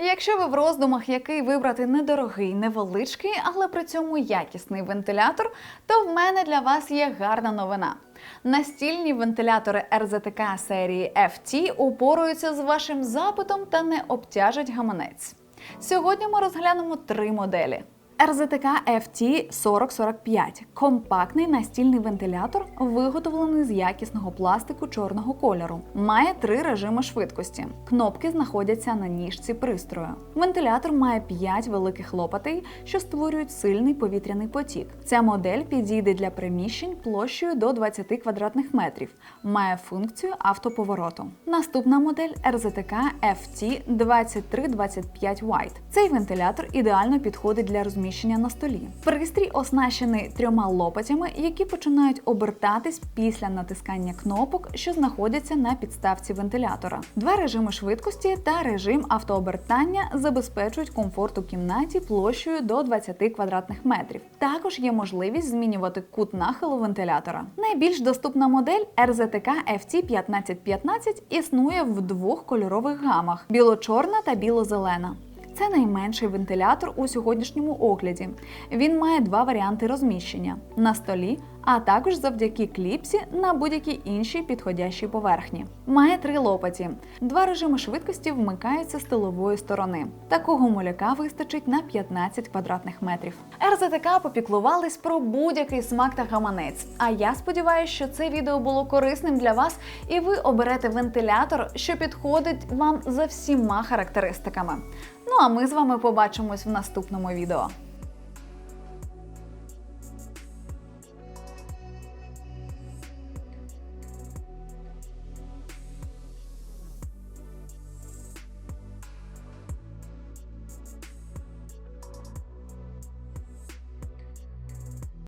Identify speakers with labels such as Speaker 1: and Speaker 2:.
Speaker 1: Якщо ви в роздумах, який вибрати недорогий, невеличкий, але при цьому якісний вентилятор, то в мене для вас є гарна новина. Настільні вентилятори РЗТК серії FT упоруються з вашим запитом та не обтяжать гаманець. Сьогодні ми розглянемо три моделі. РЗТК FT 4045 – компактний настільний вентилятор, виготовлений з якісного пластику чорного кольору. Має три режими швидкості. Кнопки знаходяться на ніжці пристрою. Вентилятор має 5 великих лопатей, що створюють сильний повітряний потік. Ця модель підійде для приміщень площею до 20 квадратних метрів. Має функцію автоповороту. Наступна модель РЗТК FT 2325 White. Цей вентилятор ідеально підходить для розміщення на столі. Пристрій оснащений трьома лопатями, які починають обертатись після натискання кнопок, що знаходяться на підставці вентилятора. Два режими швидкості та режим автообертання забезпечують комфорт у кімнаті площею до 20 квадратних метрів. Також є можливість змінювати кут нахилу вентилятора. Найбільш доступна модель RZTK FT 1515 існує в двох кольорових гамах: біло-чорна та біло-зелена. Це найменший вентилятор у сьогоднішньому огляді. Він має два варіанти розміщення на столі, а також завдяки кліпсі на будь-якій іншій підходящій поверхні. Має три лопаті. Два режими швидкості вмикаються з тилової сторони. Такого муляка вистачить на 15 квадратних метрів. РЗТК попіклувались про будь-який смак та гаманець. А я сподіваюся, що це відео було корисним для вас, і ви оберете вентилятор, що підходить вам за всіма характеристиками. Ну а ми з вами побачимось в наступному відео.